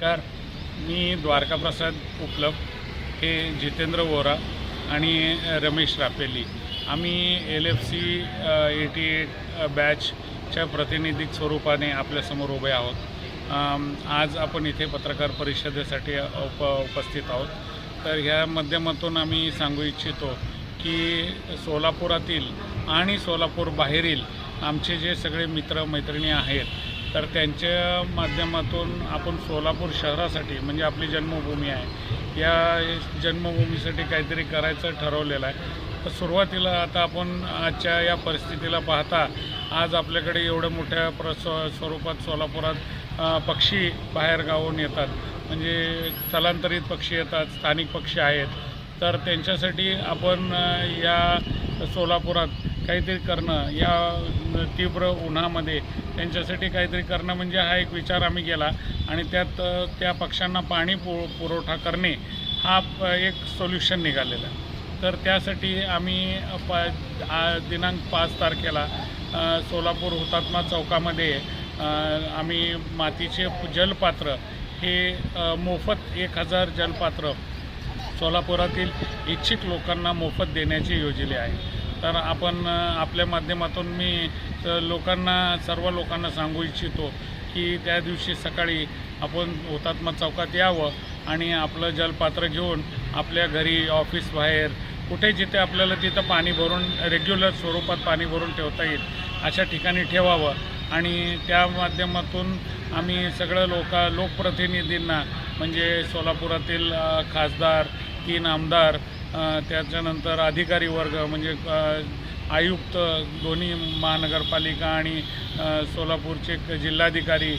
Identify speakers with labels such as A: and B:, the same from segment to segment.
A: नमस्कार. मी द्वारकाप्रसाद उपलब्ध हे जितेंद्र वोरा आणि रमेश रापेली. आम्ही L F C eighty eight बॅचच्या प्रातिनिधिक स्वरूपाने आपल्यासमोर उभे आहोत. आज आपण इथे पत्रकार परिषदेसाठी उप उपस्थित आहोत. तर ह्या माध्यमातून आम्ही सांगू इच्छितो की सोलापुरातील आणि सोलापूर बाहेरील आमचे जे सगळे मित्र मैत्रिणी आहेत तर त्यांच्या माध्यमातून आपण सोलापूर शहरासाठी म्हणजे आपली जन्मभूमी आहे या जन्मभूमीसाठी काहीतरी करायचं ठरवलेलं आहे. तर सुरुवातीला आता आपण आजच्या या परिस्थितीला पाहता आज आपल्याकडे एवढ्या मोठ्या प्र स्वरूपात सोलापुरात पक्षी बाहेरगावून येतात. म्हणजे स्थलांतरित पक्षी येतात स्थानिक पक्षी आहेत. तर त्यांच्यासाठी आपण या सोलापुरात काहीतरी करणं या तीव्र उन्हामध्ये त्यांच्यासाठी काहीतरी करणं म्हणजे हा एक विचार आम्ही केला. आणि त्यात त्या पक्ष्यांना पाणी पु पुरवठा करणे हा एक सोल्युशन निघालेला. तर त्यासाठी आम्ही पा प दिनांक पाच तारखेला सोलापूर हुतात्मा चौकामध्ये आम्ही मातीचे जलपात्र हे मोफत एक हजार जलपात्र सोलापुरातील इच्छिक लोकांना मोफत देण्याची योजले आहे. तर आपण आपल्या माध्यमातून मी लोकांना सर्व लोकांना सांगू इच्छितो की त्या दिवशी सकाळी आपण हुतात्मा चौकात यावं आणि आपलं जलपात्र घेऊन आपल्या घरी ऑफिस बाहेर कुठे जिथे आपल्याला तिथं पाणी भरून रेग्युलर स्वरूपात पाणी भरून ठेवता येईल अशा ठिकाणी ठेवावं. आणि त्या माध्यमातून आम्ही सगळं लोक लोकप्रतिनिधींना म्हणजे सोलापुरातील खासदार तीन आमदार त्याच्यानंतर अधिकारी वर्ग म्हणजे आयुक्त दोन्ही महानगरपालिका आणि सोलापूरचे क- जिल्हाधिकारी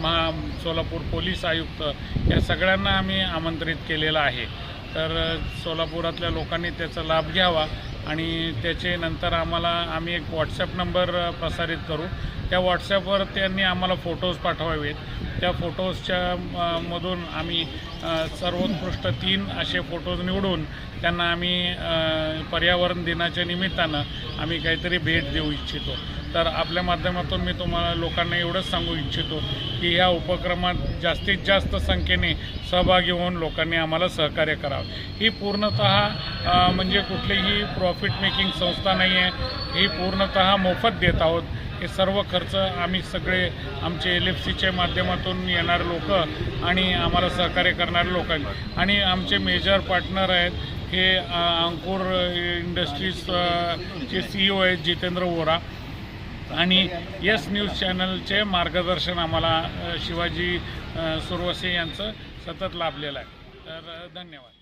A: महा सोलापूर पोलीस आयुक्त या सगळ्यांना आम्ही आमंत्रित केलेलं आहे. तर सोलापुरातल्या लोकांनी त्याचा लाभ घ्यावा. आणि त्याचे नंतर आम्हाला आम्ही एक व्हॉट्सअप नंबर प्रसारित करू. त्या व्हॉट्सॲपवर त्यांनी आम्हाला फोटोज पाठवावेत. त्या फोटोजच्या मधून आम्ही सर्वोत्कृष्ट तीन असे फोटोज निवडून त्यांना आम्ही पर्यावरण दिनाच्या निमित्तानं आम्ही काहीतरी भेट देऊ इच्छितो. तर आपल्या माध्यमातून मी तुम्हाला लोकांना एवढंच सांगू इच्छितो की ह्या उपक्रमात जास्तीत जास्त संख्येने सहभागी होऊन लोकांनी आम्हाला सहकार्य करावं. ही पूर्णत म्हणजे कुठलीही प्रॉफिट मेकिंग संस्था नाही आहे. ही पूर्णत मोफत देत आहोत. हे सर्व खर्च आम्ही सगळे आमचे एल एफ सीच्या माध्यमातून येणारे लोक आणि आम्हाला सहकार्य करणारे लोक आणि आमचे मेजर पार्टनर आहेत. हे अंकुर इंडस्ट्रीज चे सी ओ आहेत जितेंद्र वोरा. आणि यस न्यूज चॅनलचे मार्गदर्शन आम्हाला शिवाजी सुरवसे यांचं सतत लाभलेलं आहे. तर धन्यवाद.